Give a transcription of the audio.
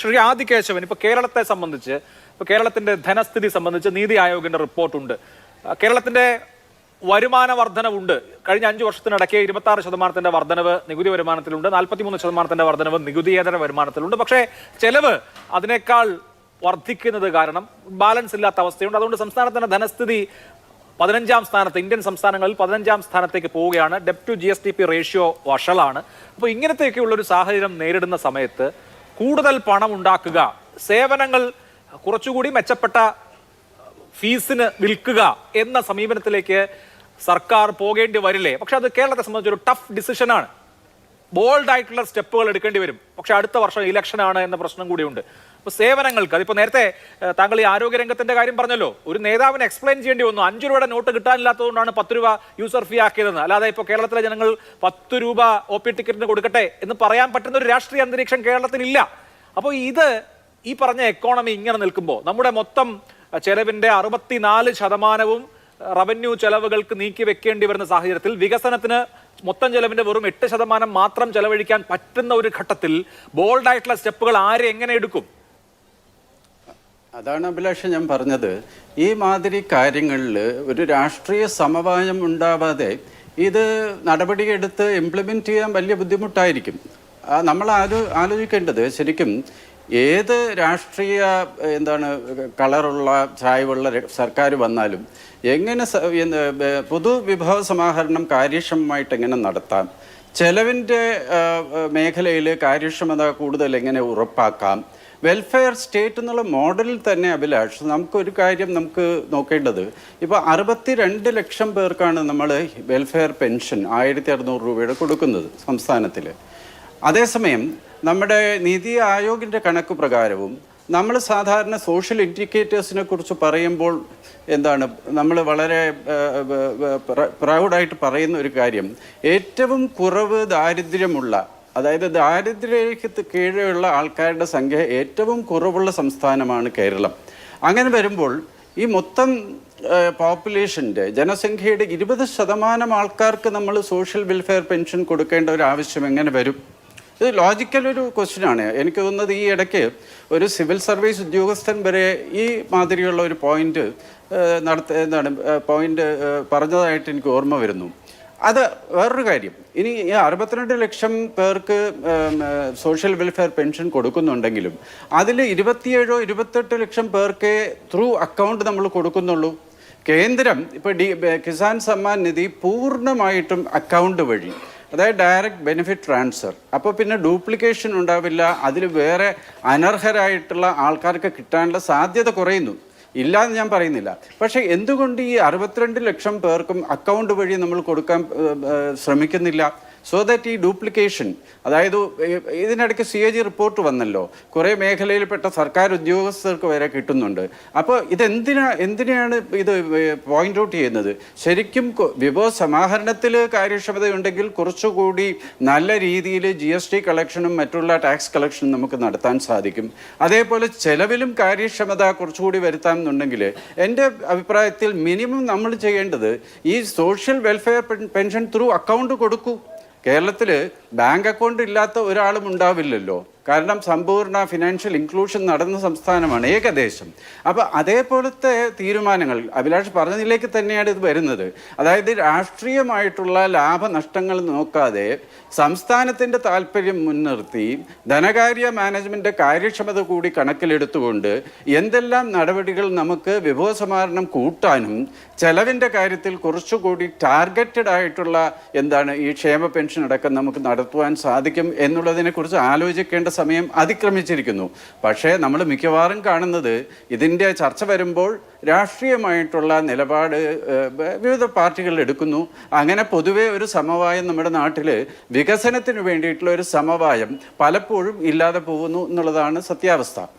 ശ്രീ ആദി കേശവൻ ഇപ്പൊ കേരളത്തെ സംബന്ധിച്ച് ഇപ്പൊ കേരളത്തിന്റെ ധനസ്ഥിതി സംബന്ധിച്ച് നീതി ആയോഗിന്റെ റിപ്പോർട്ടുണ്ട്. കേരളത്തിന്റെ വരുമാന വർധനവുണ്ട് കഴിഞ്ഞ അഞ്ചു വർഷത്തിനിടയ്ക്ക് ഇരുപത്തി ആറ് ശതമാനത്തിന്റെ വർധനവ് നികുതി വരുമാനത്തിലുണ്ട് നാൽപ്പത്തിമൂന്ന് ശതമാനത്തിന്റെ വർധനവ് നികുതിയേതര വരുമാനത്തിലുണ്ട്. പക്ഷേ ചെലവ് അതിനേക്കാൾ വർദ്ധിക്കുന്നത് കാരണം ബാലൻസ് ഇല്ലാത്ത അവസ്ഥയുണ്ട്. അതുകൊണ്ട് സംസ്ഥാനത്തിന്റെ ധനസ്ഥിതി പതിനഞ്ചാം സ്ഥാനത്ത് ഇന്ത്യൻ സംസ്ഥാനങ്ങളിൽ പതിനഞ്ചാം സ്ഥാനത്തേക്ക് പോവുകയാണ്. ഡെപ് ടു ജി റേഷ്യോ വഷളാണ്. അപ്പോൾ ഇങ്ങനത്തെയൊക്കെയുള്ള ഒരു സാഹചര്യം നേരിടുന്ന സമയത്ത് കൂടുതൽ പണം ഉണ്ടാക്കുക. സേവനങ്ങൾ കുറച്ചുകൂടി മെച്ചപ്പെട്ട ഫീസിന് വിൽക്കുക എന്ന സമീപനത്തിലേക്ക് സർക്കാർ പോകേണ്ടി വരില്ലേ? പക്ഷെ അത് കേരളത്തെ സംബന്ധിച്ചൊരു ടഫ് ഡിസിഷനാണ് ബോൾഡ് ആയിട്ടുള്ള സ്റ്റെപ്പുകൾ എടുക്കേണ്ടി വരും. പക്ഷെ അടുത്ത വർഷം ഇലക്ഷൻ ആണ് എന്ന പ്രശ്നം കൂടിയുണ്ട്. അപ്പോൾ സേവനങ്ങൾക്ക് അതിപ്പോ നേരത്തെ താങ്കൾ ഈ ആരോഗ്യ രംഗത്തിന്റെ കാര്യം പറഞ്ഞല്ലോ. ഒരു നേതാവിന് എക്സ്പ്ലെയിൻ ചെയ്യേണ്ടി വന്നു. അഞ്ചു രൂപയുടെ നോട്ട് കിട്ടാനില്ലാത്തതുകൊണ്ടാണ് പത്ത് രൂപ യൂസർ ഫീ ആക്കിയതെന്ന്. അല്ലാതെ ഇപ്പോൾ കേരളത്തിലെ ജനങ്ങൾ പത്ത് രൂപ ഒ പി ടിക്കറ്റിന് കൊടുക്കട്ടെ എന്ന് പറയാൻ പറ്റുന്ന ഒരു രാഷ്ട്രീയ അന്തരീക്ഷം കേരളത്തിലില്ല. അപ്പോൾ ഇത് ഈ പറഞ്ഞ എക്കോണമി ഇങ്ങനെ നിൽക്കുമ്പോൾ നമ്മുടെ മൊത്തം ചെലവിന്റെ അറുപത്തിനാല് ശതമാനവും റവന്യൂ ചെലവുകൾക്ക് നീക്കി വെക്കേണ്ടി വരുന്ന സാഹചര്യത്തിൽ വികസനത്തിന് മൊത്തം ചെലവിന്റെ വെറും എട്ട് ശതമാനം മാത്രം ചെലവഴിക്കാൻ പറ്റുന്ന ഒരു ഘട്ടത്തിൽ ബോൾഡായിട്ടുള്ള സ്റ്റെപ്പുകൾ ആരെ എങ്ങനെ എടുക്കും? അതാണ് അഭിലാഷ് ഞാൻ പറഞ്ഞത്. ഈ മാതിരി കാര്യങ്ങളിൽ ഒരു രാഷ്ട്രീയ സമവായം ഉണ്ടാവാതെ ഇത് നടപടിയെടുത്ത് ഇംപ്ലിമെന്റ് ചെയ്യാൻ വലിയ ബുദ്ധിമുട്ടായിരിക്കും. നമ്മൾ ആലോ ആലോചിക്കേണ്ടത് ശരിക്കും ഏത് രാഷ്ട്രീയ എന്താണ് കളറുള്ള ചായവുള്ള സർക്കാർ വന്നാലും എങ്ങനെ പൊതുവിഭവ സമാഹരണം കാര്യക്ഷമമായിട്ട് എങ്ങനെ നടത്താം? ചെലവിന്റെ മേഖലയിൽ കാര്യക്ഷമത കൂടുതൽ എങ്ങനെ ഉറപ്പാക്കാം? വെൽഫെയർ സ്റ്റേറ്റ് എന്നുള്ള മോഡലിൽ തന്നെ അഭിലാഷ് നമുക്കൊരു കാര്യം നമുക്ക് നോക്കേണ്ടത് ഇപ്പോൾ അറുപത്തി രണ്ട് ലക്ഷം പേർക്കാണ് നമ്മൾ വെൽഫെയർ പെൻഷൻ ആയിരത്തി അറുന്നൂറ് രൂപയുടെ കൊടുക്കുന്നത് സംസ്ഥാനത്തിൽ അതേസമയം നമ്മുടെ നീതി ആയോഗിന്റെ കണക്ക് പ്രകാരവും നമ്മൾ സാധാരണ സോഷ്യൽ ഇൻഡിക്കേറ്റേഴ്സിനെ കുറിച്ച് പറയുമ്പോൾ എന്താണ്? നമ്മൾ വളരെ പ്രൗഡായിട്ട് പറയുന്ന ഒരു കാര്യം. ഏറ്റവും കുറവ് ദാരിദ്ര്യമുള്ള അതായത് ദാരിദ്ര്യരേഖത്ത് കീഴെയുള്ള ആൾക്കാരുടെ സംഖ്യ ഏറ്റവും കുറവുള്ള സംസ്ഥാനമാണ് കേരളം. അങ്ങനെ വരുമ്പോൾ ഈ മൊത്തം പോപ്പുലേഷന്റെ ജനസംഖ്യയുടെ ഇരുപത് ശതമാനം ആൾക്കാർക്ക് നമ്മൾ സോഷ്യൽ വെൽഫെയർ പെൻഷൻ കൊടുക്കേണ്ട ഒരു ആവശ്യം എങ്ങനെ വരും? ഇത് ലോജിക്കൽ ഒരു ക്വസ്റ്റിനാണ് എനിക്ക് തോന്നുന്നത് ഈ ഇടയ്ക്ക് ഒരു സിവിൽ സർവീസ് ഉദ്യോഗസ്ഥൻ വരെ ഈ മാതിരിയുള്ള ഒരു പോയിന്റ് നടത്ത എന്താണ് പോയിന്റ് പറഞ്ഞതായിട്ട് എനിക്ക് ഓർമ്മ വരുന്നു. അത് വേറൊരു കാര്യം. ഇനി ഈ അറുപത്തിരണ്ട് ലക്ഷം പേർക്ക് സോഷ്യൽ വെൽഫെയർ പെൻഷൻ കൊടുക്കുന്നുണ്ടെങ്കിലും അതിൽ ഇരുപത്തിയേഴോ ഇരുപത്തെട്ട് ലക്ഷം പേർക്ക് ത്രൂ അക്കൗണ്ട് നമ്മൾ കൊടുക്കുന്നുള്ളൂ. കേന്ദ്രം ഇപ്പോൾ ഡി കിസാൻ സമ്മാൻ നിധി പൂർണമായിട്ടും അക്കൗണ്ട് വഴി. അതായത് ഡയറക്റ്റ് ബെനിഫിറ്റ് ട്രാൻസ്ഫർ അപ്പോൾ പിന്നെ ഡ്യൂപ്ലിക്കേഷൻ ഉണ്ടാവില്ല അതിൽ വേറെ അനർഹരായിട്ടുള്ള ആൾക്കാർക്ക് കിട്ടാനുള്ള സാധ്യത കുറയുന്നു. ഇല്ല എന്ന് ഞാൻ പറയുന്നില്ല. പക്ഷേ എന്തുകൊണ്ട് ഈ അറുപത്തിരണ്ട് ലക്ഷം പേർക്കും അക്കൗണ്ട് വഴി നമ്മൾ കൊടുക്കാൻ ശ്രമിക്കുന്നില്ല? സോ ദാറ്റ് ഈ ഡ്യൂപ്ലിക്കേഷൻ അതായത് ഇതിനിടയ്ക്ക് സി എ ജി റിപ്പോർട്ട് വന്നല്ലോ. കുറേ മേഖലയിൽപ്പെട്ട സർക്കാർ ഉദ്യോഗസ്ഥർക്ക് വരെ കിട്ടുന്നുണ്ട്. അപ്പോൾ ഇതെന്തിനാ എന്തിനാണ് ഇത് പോയിന്റ് ഔട്ട് ചെയ്യുന്നത്? ശരിക്കും വിഭവ സമാഹരണത്തിൽ കാര്യക്ഷമതയുണ്ടെങ്കിൽ കുറച്ചുകൂടി നല്ല രീതിയിൽ ജി എസ് ടി കളക്ഷനും മറ്റുള്ള ടാക്സ് കളക്ഷനും നമുക്ക് നടത്താൻ സാധിക്കും. അതേപോലെ ചെലവിലും കാര്യക്ഷമത കുറച്ചുകൂടി വരുത്താമെന്നുണ്ടെങ്കിൽ എന്റെ അഭിപ്രായത്തിൽ മിനിമം നമ്മൾ ചെയ്യേണ്ടത് ഈ social welfare pension through account കൊടുക്കൂ. കേരളത്തിൽ ബാങ്ക് അക്കൗണ്ട് ഇല്ലാത്ത ഒരാളും ഉണ്ടാവില്ലല്ലോ. കാരണം സമ്പൂർണ ഫിനാൻഷ്യൽ ഇൻക്ലൂഷൻ നടന്ന സംസ്ഥാനമാണ് ഏകദേശം. അപ്പോൾ അതേപോലത്തെ തീരുമാനങ്ങൾ അഭിലാഷ് പറഞ്ഞതിലേക്ക് തന്നെയാണ് ഇത് വരുന്നത്. അതായത് രാഷ്ട്രീയമായിട്ടുള്ള ലാഭനഷ്ടങ്ങൾ നോക്കാതെ സംസ്ഥാനത്തിന്റെ താല്പര്യം മുൻനിർത്തി ധനകാര്യ മാനേജ്മെന്റ് കാര്യക്ഷമത കൂടി കണക്കിലെടുത്തുകൊണ്ട് എന്തെല്ലാം നടപടികൾ നമുക്ക് വിഭവസമാരണം കൂട്ടാനും ചെലവിന്റെ കാര്യത്തിൽ കുറച്ചുകൂടി ടാർഗറ്റഡ് ആയിട്ടുള്ള എന്താണ് ഈ ക്ഷേമ പെൻഷൻ അടക്കം നമുക്ക് നടത്തുവാൻ സാധിക്കും എന്നുള്ളതിനെക്കുറിച്ച് ആലോചിക്കേണ്ട സമയം അതിക്രമിച്ചിരിക്കുന്നു. പക്ഷേ നമ്മൾ മിക്കവാറും കാണുന്നത് ഇതിന്റെ ചർച്ച വരുമ്പോൾ രാഷ്ട്രീയമായിട്ടുള്ള നിലപാട് വിവിധ പാർട്ടികൾ എടുക്കുന്നു. അങ്ങനെ പൊതുവെ ഒരു സമവായം നമ്മുടെ നാട്ടിൽ വികസനത്തിന് വേണ്ടിയിട്ടുള്ള ഒരു സമവായം പലപ്പോഴും ഇല്ലാതെ പോകുന്നു എന്നുള്ളതാണ് സത്യാവസ്ഥ.